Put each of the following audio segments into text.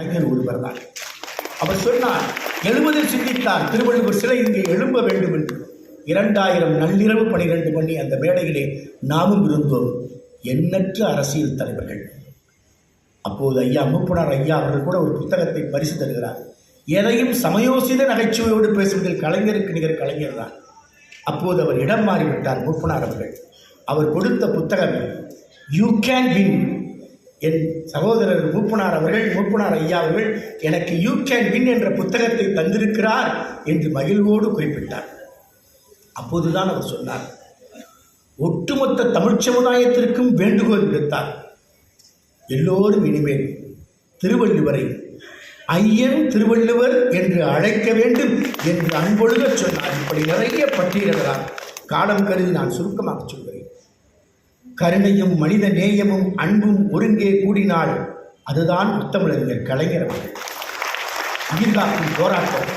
கலைஞர் ஒருவர் தான் அவர் சொன்னார் எழுபதில் சிந்தித்தார் திருவள்ளுவர் சிலை இங்கே எழும்ப வேண்டும் என்று. இரண்டாயிரம் நள்ளிரவு பனிரெண்டு மணி அந்த மேடையிலே நாமும் இருந்தோம். எண்ணற்ற அரசியல் தலைவர்கள். அப்போது ஐயா மூப்பனார் ஐயா அவர்கள் கூட ஒரு புத்தகத்தை பரிசு தருகிறார். எதையும் சமயோசித நகைச்சுவையோடு பேசுவதில் கலைஞருக்கு நிகர் கலைஞர் தான். அப்போது அவர் இடம் மாறிவிட்டார் மூப்பனார் அவர்கள். அவர் கொடுத்த புத்தகம் யூ கேன் வின் என் சகோதரர் மூப்பனார் அவர்கள் மூப்பனார் ஐயா அவர்கள் எனக்கு யூ கேன் வின் என்ற புத்தகத்தை தந்திருக்கிறார் என்று மகிழ்வோடு குறிப்பிட்டார். அப்போதுதான் அவர் சொன்னார் ஒட்டுமொத்த தமிழ்ச் சமுதாயத்திற்கும் வேண்டுகோள் விடுத்தார். எல்லோரும் இனிமேல் திருவள்ளுவரை ஐயன் திருவள்ளுவர் என்று அழைக்க வேண்டும் என்று அன்பொழுக சொன்னார். இப்படி நிறைய பட்டியலிடலாம் காலம் கருதி நான் சுருக்கமாக சொல்கிறேன். கருணையும் மனித நேயமும் அன்பும் ஒருங்கே கூடினால் அதுதான் முத்தமிழறிஞர் கலைஞர் அவர்கள். உயிர்காக்கும் போராட்டம்.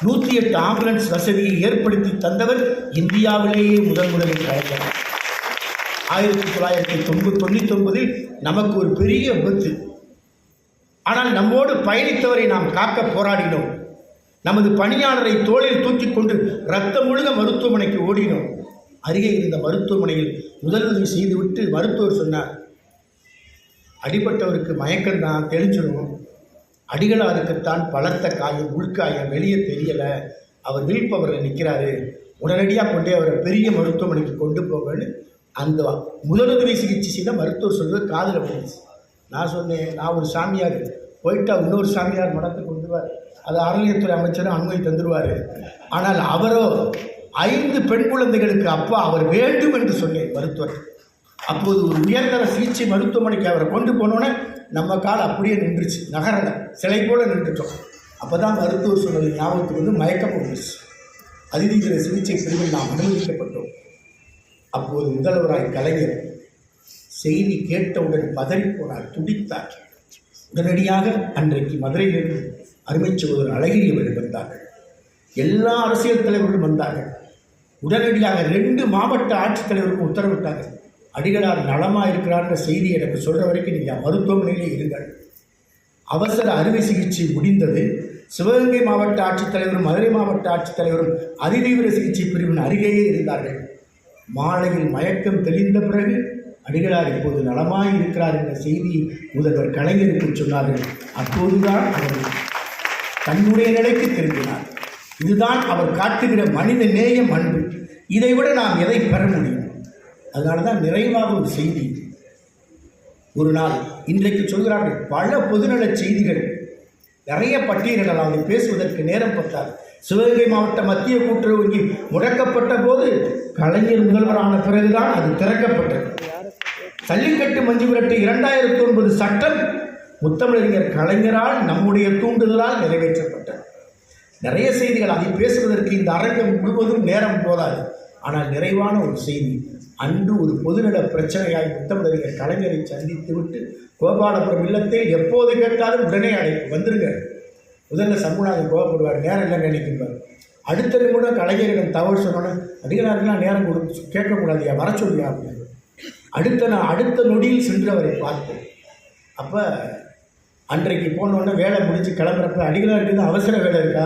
நூற்றி எட்டு ஆம்புலன்ஸ் வசதியை ஏற்படுத்தி தந்தவர் இந்தியாவிலேயே முதன் முதலில் கலைஞர். ஆயிரத்தி தொள்ளாயிரத்தி தொண்ணூ தொண்ணூற்றி ஒன்பதில் நமக்கு ஒரு பெரிய விபத்து. ஆனால் நம்மோடு பயணித்தவரை நாம் காக்க போராடினோம். நமது பணியாளரை தோளில் தூக்கி கொண்டு ரத்தம் முழுக மருத்துவமனைக்கு ஓடினோம். அருகே இருந்த மருத்துவமனையில் முதலுதவி செய்துவிட்டு மருத்துவர் சொன்னார் அடிபட்டவருக்கு மயக்கம் தான் தெளிஞ்சிடும் அடிகளாருக்குத்தான் பலத்த காயம் உள்காயம் வெளியே தெரியலை. அவர் விழிப்பவரில் நிற்கிறாரு உடனடியாக கொண்டே அவரை பெரிய மருத்துவமனைக்கு கொண்டு போங்கன்னு அந்த முதலுதவி சிகிச்சை செய்த மருத்துவர் சொல்வது காதில் போயிடுச்சு நான் சொன்னேன் நான் ஒரு சாமியார். போயிட்டா இன்னொரு சாமியார் மடத்துக்கு வந்துடுவார் அது அறநிலையத்துறை அமைச்சரும் அனுமதி தந்துடுவார் ஆனால் அவரோ ஐந்து பெண் குழந்தைகளுக்கு அப்பா அவர் வேண்டும் என்று சொன்னேன் மருத்துவர். அப்போது ஒரு உயர்தர சிகிச்சை மருத்துவமனைக்கு அவரை கொண்டு போனோன்னே நம்ம கால் அப்படியே நின்றுச்சு. நகரலை. சிலை போல நின்றுட்டோம். அப்போ தான் மருத்துவர் சொன்னது ஞாபகத்துக்கு வந்து மயக்கம் வந்துச்சு. அதிதீவிர சிகிச்சை பிரிவில் நாம் அனுமதிக்கப்பட்டோம். அப்போது முதல்வராய் கலைஞர் செய்தி கேட்டவுடன் பதறி போனார். துடித்தார். உடனடியாக அன்றைக்கு மதுரையிலிருந்து அருமை சகோதரர் அழகிரி அவர்கள் வந்தார்கள். எல்லா அரசியல் தலைவர்களும் வந்தார்கள். உடனடியாக ரெண்டு மாவட்ட ஆட்சித்தலைவருக்கும் உத்தரவிட்டார் அடிகளார் நலமாக இருக்கிறார்ன்ற செய்தி எனக்கு சொல்கிற வரைக்கும் நீங்கள் மருத்துவமனையிலே இருங்கள். அவசர அறுவை சிகிச்சை முடிந்தது. சிவகங்கை மாவட்ட ஆட்சித்தலைவரும் மதுரை மாவட்ட ஆட்சித்தலைவரும் அதிதீவிர சிகிச்சை பிரிவின் அருகேயே இருந்தார்கள். மாலையில் மயக்கம் தெளிந்த பிறகு அடிகளார் இப்போது நலமாய் இருக்கிறார் என்ற செய்தி முதல்வர் கலைஞருக்கு சொன்னார்கள். அப்போதுதான் அவர் தன்னுடைய நிலைக்கு திரும்பினார். இதுதான் அவர் காட்டுகிற மனித நேயம் அன்பு. இதைவிட நாம் எதை பெற முடியும்? அதனால தான் நிறைவாக ஒரு செய்தி. ஒரு நாள் இன்றைக்கு சொல்கிறார்கள் பல பொதுநல செய்திகள். நிறைய பட்டியலிடலாம் அதை பேசுவதற்கு நேரம் பத்தாது. சிவகங்கை மாவட்ட மத்திய கூட்டுறவு வங்கி முடக்கப்பட்ட போது கலைஞர் முதல்வரான பிறகுதான் அது திறக்கப்பட்டது. ஜல்லிக்கட்டு மஞ்சு விரட்டு இரண்டாயிரத்தி ஒன்பது சட்டம் முத்தமிழறிஞர் கலைஞரால் நம்முடைய தூண்டுதலால் நிறைவேற்றப்பட்டது. நிறைய செய்திகள் அதை பேசுவதற்கு இந்த அரங்கம் முழுவதும் நேரம் போதாது. ஆனால் நிறைவான ஒரு செய்தி அன்று ஒரு பொதுநல பிரச்சனையாய் முத்தமிழறிஞர் கலைஞரை சந்தித்து விட்டு கோபாலபுரம் இல்லத்தை எப்போது கேட்டாலும் உடனே அழைப்பு வந்துருங்க. முதல்ல சண்முகநாதன் கோவப்படுவார் நேரம் இல்லைங்க நினைக்கின்றார் அடுத்த நிமிடம் கலைஞரிடம் தவறு சொன்னோன்னே அதிகாரிகளாம் நேரம் கொடுத்து கேட்கக்கூடாது வர சொல்லியா அப்படின்னு அடுத்த நான் அடுத்த நொடியில் சென்று அவரை பார்த்தேன் அப்போ அன்றைக்கு போனோடனே வேலை முடிஞ்சு கிளம்புறப்ப அடிகளாருக்கு அவசர வேலை இருக்கா?